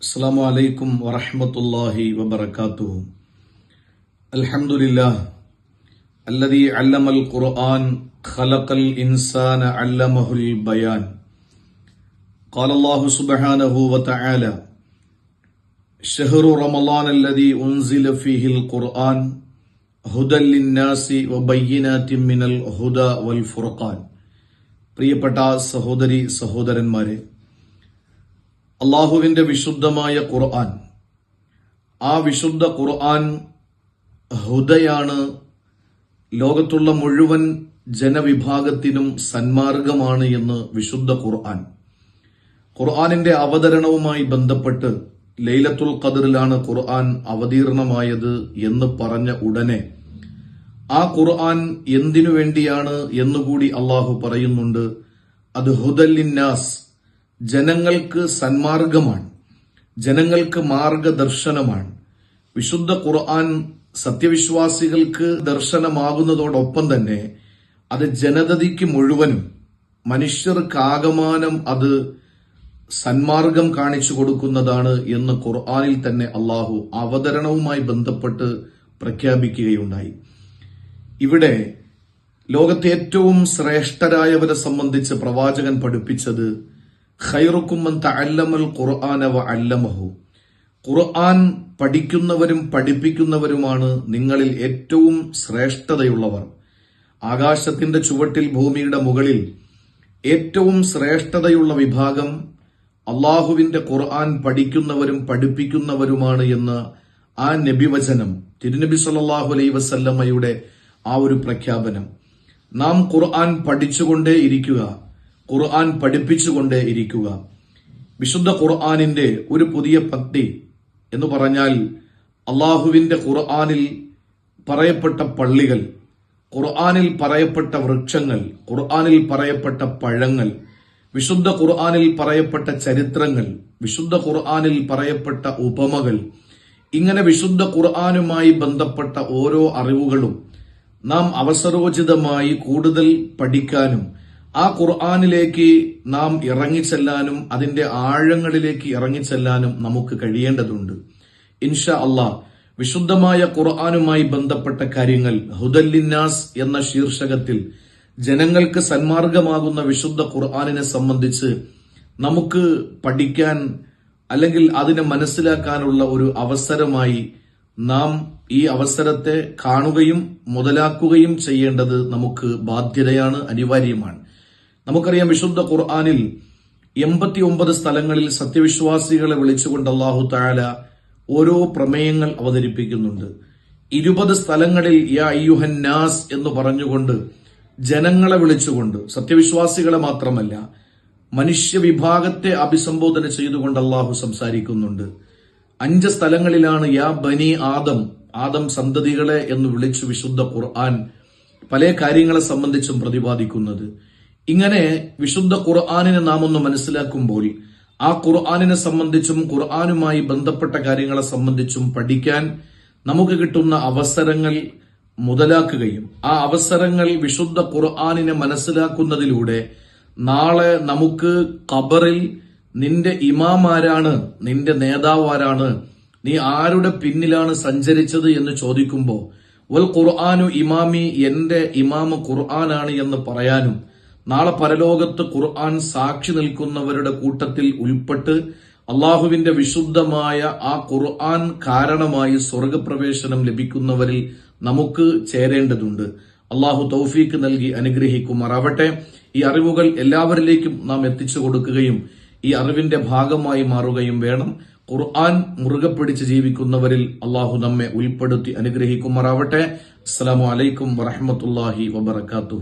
السلام عليكم ورحمة الله وبركاته الحمد لله الذي علم القرآن خلق الإنسان علمه البيان قال الله سبحانه وتعالى شهر رمضان الذي أنزل فيه القرآن هدى للناس وبينات من الهدى والفرقان പ്രിയപ്പെട്ട സഹോദരി സഹോദരന്മാരെ അള്ളാഹുവിന്റെ വിശുദ്ധമായ ഖുർആൻ. ആ വിശുദ്ധ ഖുർആൻ ഹുദയാണ് ലോകത്തുള്ള മുഴുവൻ ജനവിഭാഗത്തിനും സന്മാർഗമാണ് എന്ന് വിശുദ്ധ ഖുർആൻ. ഖുർആനിന്റെ അവതരണവുമായി ബന്ധപ്പെട്ട് ലൈലത്തുൽ ഖദറിലാണ് ഖുർആൻ അവതീർണമായത് എന്ന് പറഞ്ഞ ഉടനെ ആ ഖുർആൻ എന്തിനു വേണ്ടിയാണ് എന്നുകൂടി അള്ളാഹു പറയുന്നുണ്ട്. അത് ഹുദല്ലിന്നാസ് ജനങ്ങൾക്ക് സന്മാർഗമാണ്. ജനങ്ങൾക്ക് മാർഗദർശനമാണ്. വിശുദ്ധ ഖുർആൻ സത്യവിശ്വാസികൾക്ക് ദർശനമാകുന്നതോടൊപ്പം തന്നെ അത് ജനതയ്ക്ക് മുഴുവനും മനുഷ്യർക്കാകമാനം അത് സന്മാർഗം കാണിച്ചു കൊടുക്കുന്നതാണ് എന്ന് ഖുർആനിൽ തന്നെ അള്ളാഹു അവതരണവുമായി ബന്ധപ്പെട്ട് പ്രഖ്യാപിക്കുകയുണ്ടായി. ഇവിടെ ലോകത്തെ ഏറ്റവും ശ്രേഷ്ഠരായവരെ സംബന്ധിച്ച് പ്രവാചകൻ പഠിപ്പിച്ചത് ഖൈറുക്കുമ്മൻ തഅല്ലമൽ ഖുർആന വ അല്ലമഹു ഖുർആൻ പഠിക്കുന്നവരും പഠിപ്പിക്കുന്നവരുമാണ് നിങ്ങളിൽ ഏറ്റവും ശ്രേഷ്ഠതയുള്ളവർ. ആകാശത്തിന്റെ ചുവട്ടിൽ ഭൂമിയുടെ മുകളിൽ ഏറ്റവും ശ്രേഷ്ഠതയുള്ള വിഭാഗം അള്ളാഹുവിന്റെ ഖുർആൻ പഠിക്കുന്നവരും പഠിപ്പിക്കുന്നവരുമാണ് എന്ന് ആ നബിവചനം തിരുനബി സല്ലാഹു അലൈ വസല്ലമ്മയുടെ ആ ഒരു പ്രഖ്യാപനം. നാം ഖുർആൻ പഠിച്ചുകൊണ്ടേ ഇരിക്കുക. ഖുർആൻ പഠിപ്പിച്ചുകൊണ്ട് ഇരിക്കുക. വിശുദ്ധ ഖുർആനിന്റെ ഒരു പുതിയ പത്തി എന്ന് പറഞ്ഞാൽ അള്ളാഹുവിന്റെ ഖുർആാനിൽ പറയപ്പെട്ട പള്ളികൾ ഖുർആാനിൽ പറയപ്പെട്ട വൃക്ഷങ്ങൾ ഖുർആാനിൽ പറയപ്പെട്ട പഴങ്ങൾ വിശുദ്ധ ഖുർആാനിൽ പറയപ്പെട്ട ചരിത്രങ്ങൾ വിശുദ്ധ ഖുർആാനിൽ പറയപ്പെട്ട ഉപമകൾ ഇങ്ങനെ വിശുദ്ധ ഖുർആാനുമായി ബന്ധപ്പെട്ട ഓരോ അറിവുകളും നാം അവസരോചിതമായി കൂടുതൽ പഠിക്കാനും ആ ഖുർആാനിലേക്ക് നാം ഇറങ്ങിച്ചെല്ലാനും അതിന്റെ ആഴങ്ങളിലേക്ക് ഇറങ്ങിച്ചെല്ലാനും നമുക്ക് കഴിയേണ്ടതുണ്ട്. ഇൻഷാ അള്ളാഹ് വിശുദ്ധമായ ഖുർആാനുമായി ബന്ധപ്പെട്ട കാര്യങ്ങൾ ഹുദല്ലിന്നാസ് എന്ന ശീർഷകത്തിൽ ജനങ്ങൾക്ക് സന്മാർഗമാകുന്ന വിശുദ്ധ ഖുർആാനിനെ സംബന്ധിച്ച് നമുക്ക് പഠിക്കാൻ അല്ലെങ്കിൽ അതിനെ മനസ്സിലാക്കാനുള്ള ഒരു അവസരമായി നാം ഈ അവസരത്തെ കാണുകയും മുതലാക്കുകയും ചെയ്യേണ്ടത് നമുക്ക് ബാധ്യതയാണ് അനിവാര്യമാണ്. നമുക്കറിയാം വിശുദ്ധ ഖുർആാനിൽ എൺപത്തി ഒമ്പത് സ്ഥലങ്ങളിൽ സത്യവിശ്വാസികളെ വിളിച്ചുകൊണ്ട് അള്ളാഹു താല ഓരോ പ്രമേയങ്ങൾ അവതരിപ്പിക്കുന്നുണ്ട്. ഇരുപത് സ്ഥലങ്ങളിൽ യാ നാസ് എന്ന് പറഞ്ഞുകൊണ്ട് ജനങ്ങളെ വിളിച്ചുകൊണ്ട് സത്യവിശ്വാസികളെ മാത്രമല്ല മനുഷ്യ വിഭാഗത്തെ അഭിസംബോധന ചെയ്തുകൊണ്ട് അള്ളാഹു സംസാരിക്കുന്നുണ്ട്. അഞ്ച് സ്ഥലങ്ങളിലാണ് യാ ബനി ആദം ആദം സന്തതികളെ എന്ന് വിളിച്ചു വിശുദ്ധ ഖുർആൻ പല കാര്യങ്ങളെ സംബന്ധിച്ചും പ്രതിപാദിക്കുന്നത്. ഇങ്ങനെ വിശുദ്ധ ഖുർആാനിനെ നാം ഒന്ന് മനസ്സിലാക്കുമ്പോൾ ആ ഖുർആാനിനെ സംബന്ധിച്ചും ഖുർആാനുമായി ബന്ധപ്പെട്ട കാര്യങ്ങളെ സംബന്ധിച്ചും പഠിക്കാൻ നമുക്ക് കിട്ടുന്ന അവസരങ്ങൾ മുതലാക്കുകയും ആ അവസരങ്ങൾ വിശുദ്ധ ഖുർആാനിനെ മനസ്സിലാക്കുന്നതിലൂടെ നാളെ നമുക്ക് ഖബറിൽ നിന്റെ ഇമാമാരാണ് നിന്റെ നേതാവാരാണ് നീ ആരുടെ പിന്നിലാണ് സഞ്ചരിച്ചത് എന്ന് ചോദിക്കുമ്പോൾ വൽ ഖുർആാനു ഇമാമി എന്റെ ഇമാമ ഖുർആനാണ് എന്ന് പറയാനും നാളെ പരലോകത്ത് ഖുർആൻ സാക്ഷി നിൽക്കുന്നവരുടെ കൂട്ടത്തിൽ ഉൾപ്പെട്ട് അള്ളാഹുവിന്റെ വിശുദ്ധമായ ആ ഖുർആൻ കാരണമായി സ്വർഗപ്രവേശനം ലഭിക്കുന്നവരിൽ നമുക്ക് ചേരേണ്ടതുണ്ട്. അള്ളാഹു തൗഫീക്ക് നൽകി അനുഗ്രഹിക്കുമാറാവട്ടെ. ഈ അറിവുകൾ എല്ലാവരിലേക്കും നാം എത്തിച്ചു കൊടുക്കുകയും ഈ അറിവിന്റെ ഭാഗമായി മാറുകയും വേണം. ഖുർആൻ മുറുകെ പിടിച്ച് ജീവിക്കുന്നവരിൽ അള്ളാഹു നമ്മെ ഉൾപ്പെടുത്തി അനുഗ്രഹിക്കുമാറാവട്ടെ. അസ്സലാമു അലൈക്കും വറഹമത്തല്ലാഹി വബർക്കാത്തു